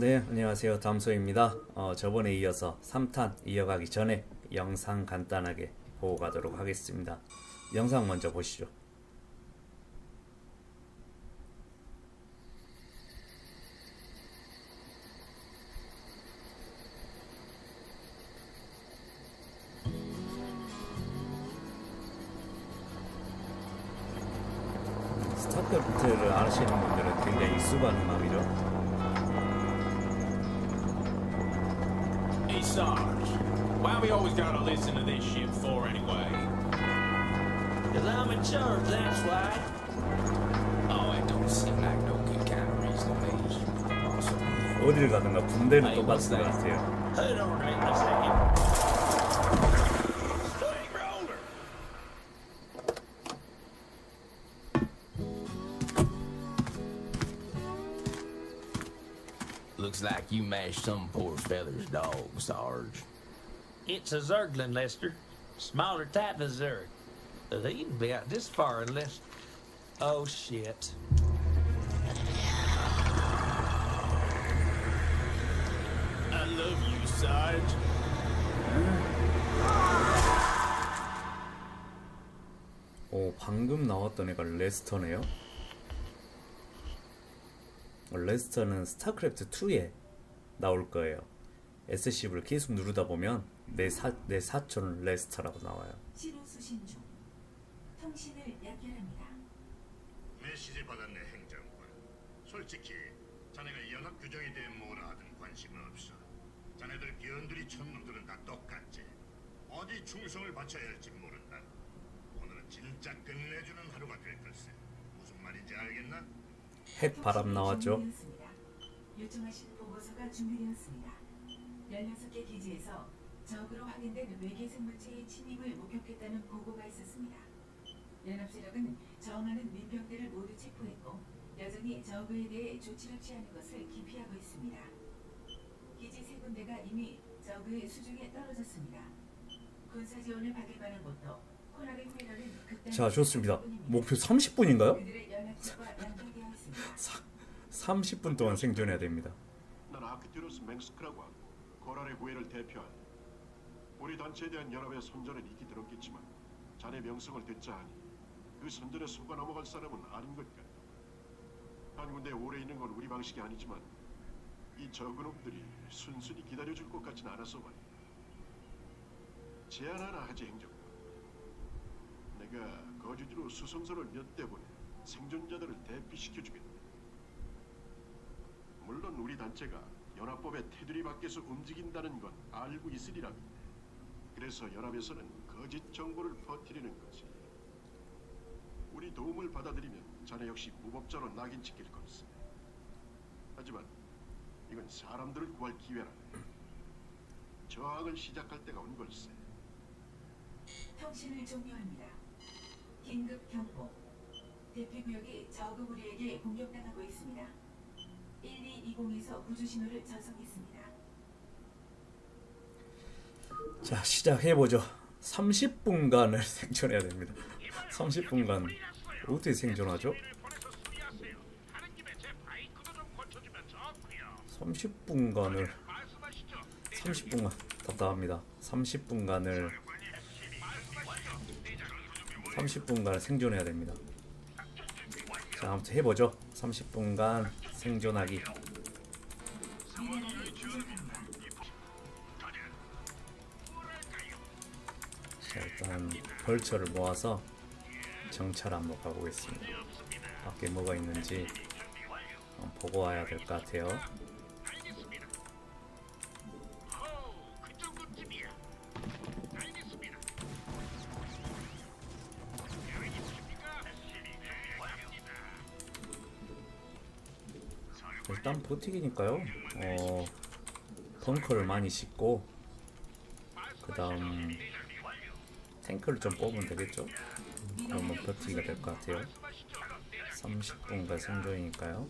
네, 안녕하세요. 담소입니다. 어, 저번에 이어서 3탄 이어가기 전에 영상 간단하게 보고 가도록 하겠습니다. 영상 먼저 보시죠. 스타크래프트를 아시는 분들은 굉장히 익숙한 음악이죠. Sarge, why we always gotta listen to this shit for anyway? Cause I'm in charge, that's why. Oh, it don't seem like no good kind of reason to me. Awesome. 어딜 가든가 군대는 아니, 똑같은 것 맞다. 같아요. Hold on right a second. Looks like you mashed some poor feather's dog, Sarge. It's a Zerglin, Lester. Smaller type of Zerg. They can be out this far unless. Oh shit. I love you, Sarge. 오, 방금 나왔던 애가 레스터네요. 어, 레스터는 스타크래프트 2에 나올 거예요. SCV를 계속 누르다 보면 내, 사, 내 사촌 레스터라고 나와요. 신호 수신 중. 통신을 연결합니다. 메시지 받았네 행정관. 솔직히 자네가 연합 규정에 대해 뭐라 하든 관심 없어. 자네들 비언들이 천 놈들은 다 똑같지. 어디 충성을 바쳐야 할지 모른다. 오늘은 진짜 끝내주는 하루가 될 걸세. 무슨 말인지 알겠나? 핵 바람 나왔죠. 요청하신 보고서가 준비되었습니다. 16개 기지에서 적으로 확인된 외계 생물체의 침입을 목격했다는 보고가 있었습니다. 연합세력은 저항하는 민병대를 모두 체포했고 여전히 적에 대해 조치를 취하는 것을 기피하고 있습니다. 기지 세 군데가 이미 적의 수중에 떨어졌습니다. 군사 지원을 받을 만한 곳도 자, 좋습니다. 목표 30분인가요? 그들의 연합체와 연결되어 있습니다. 30분 동안 생존해야 됩니다. 난 아크티로스 맹스크라고 하고 코랄의 구애를 대표하니 우리 단체에 대한 연합의 선전은 익히 들었겠지만 자네 명성을 듣자 하니 그 선전에 속아 넘어갈 사람은 아닌 것 같다. 한 군데 오래 있는 건 우리 방식이 아니지만 이 적은 놈들이 순순히 기다려줄 것 같진 않아서 말이야. 제안 하나 하지 행정관. 내가 거주지로 수송선을 몇 대 보내 생존자들을 대피시켜주겠다. 물론 우리 단체가 연합법의 테두리 밖에서 움직인다는 건 알고 있으리라는데 그래서 연합에서는 거짓 정보를 퍼뜨리는 거지 우리 도움을 받아들이면 자네 역시 무법자로 낙인 찍힐 걸세 하지만 이건 사람들을 구할 기회라네 저항을 시작할 때가 온 걸세 통신을 종료합니다. 긴급 경보. 대피 구역이 적의 우리에게 공격당하고 있습니다. 1220에서 구조 신호를 전송했습니다. 자, 시작해보죠. 30분간을 생존해야 됩니다. 30분간 어떻게 생존하죠? 30분간을 30분간 답답합니다. 30분간을 30분간 생존해야 됩니다. 자, 아무튼 해보죠. 30분간 생존하기. 자, 일단 벌처를 모아서 정찰 한번 가보겠습니다. 밖에 뭐가 있는지 보고 와야 될 것 같아요. 일단 버티기니까요. 어, 벙커를 많이 짓고 그 다음 탱크를 좀 뽑으면 되겠죠? 그러면 버티기가 될 것 같아요. 30분간 생존이니까요.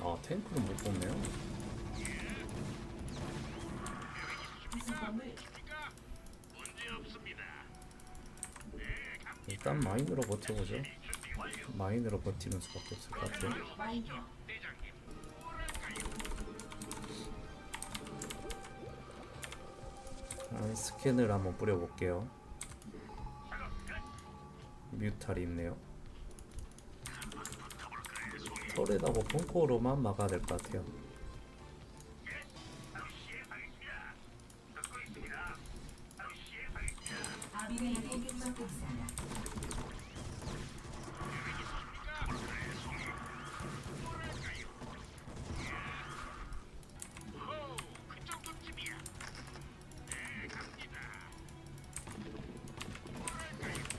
아 탱크를 못 뽑네요. 일단 마인으로 버텨보죠. 마인으로 버티는 수밖에 없을 것 같아요. 아, 스캔을 한번 뿌려볼게요. 뮤탈이 있네요. 털에다가 벙커로만 막아야 될 것 같아요.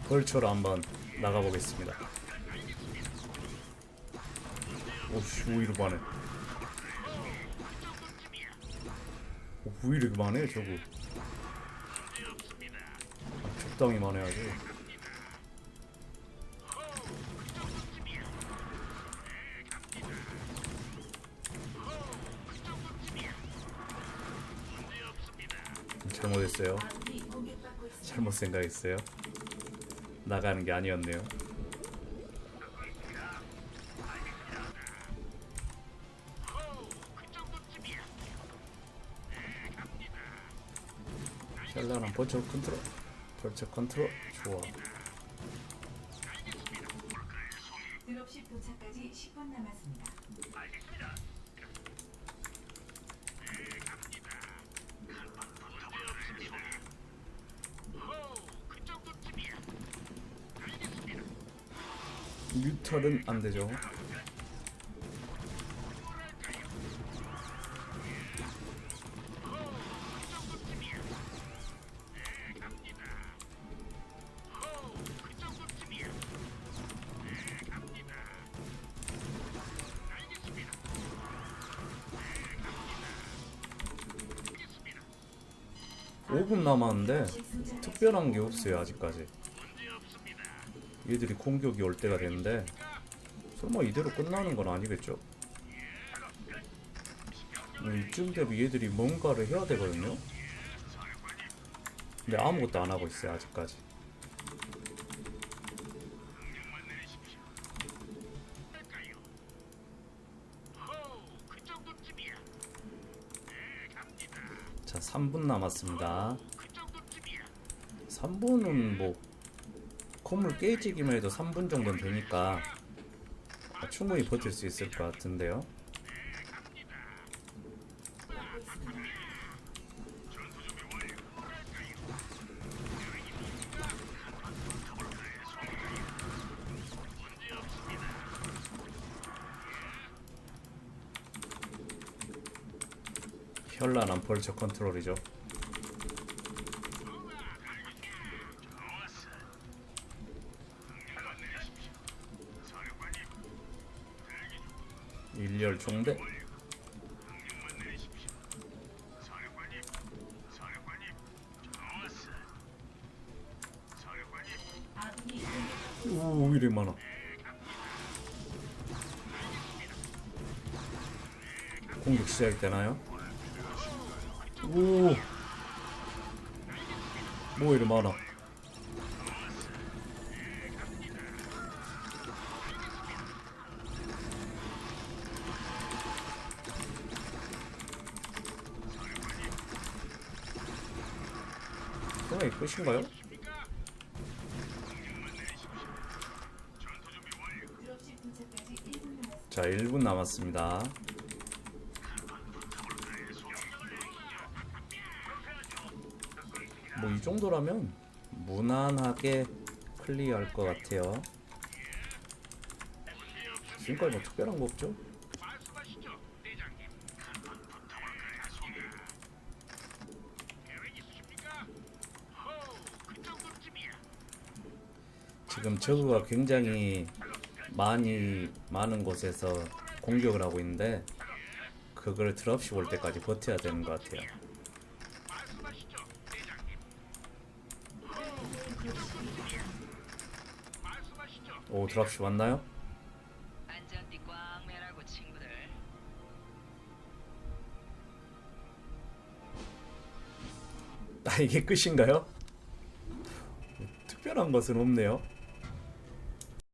벌처로 한번 나가보겠습니다. 오씨 왜 이렇게 많네. 오, 왜 이렇게 많네 저거. 아, 적당히 아주. 잘못했어요. 잘못 생각했어요. 나가는 게 아니었네요. 샬라랑 벌처 컨트롤, 벌처 컨트롤 좋아. 드롭십 도착까지 10분 남았습니다. 뮤탈은 안 되죠. 오분 남았는데 특별한 게 없어요 아직까지. 얘들이 공격이 올 때가 됐는데 설마 이대로 끝나는 건 아니겠죠? 음, 이쯤 되면 얘들이 뭔가를 해야 되거든요. 근데 아무것도 안 하고 있어요 아직까지. 자, 3분 남았습니다. 3분은 뭐 건물 깨지기만 해도 3분 정도는 되니까 충분히 버틸 수 있을 것 같은데요. 현란한 벌처 컨트롤이죠. 공격받고 오 이래 많아. 공격 시작되나요? 오뭐 이래 많아 끝인가요? 도착까지 1분 남았습니다. 자, 1분 남았습니다. 뭐 이 정도라면 무난하게 클리어할 것 같아요. 지금까지 뭐 특별한 거 없죠? 지금 저그가 굉장히 많이 많은 곳에서 공격을 하고 있는데 그걸 드랍시 올 때까지 버텨야 되는 것 같아요. 오 드랍시 왔나요? 아 이게 끝인가요? 특별한 것은 없네요.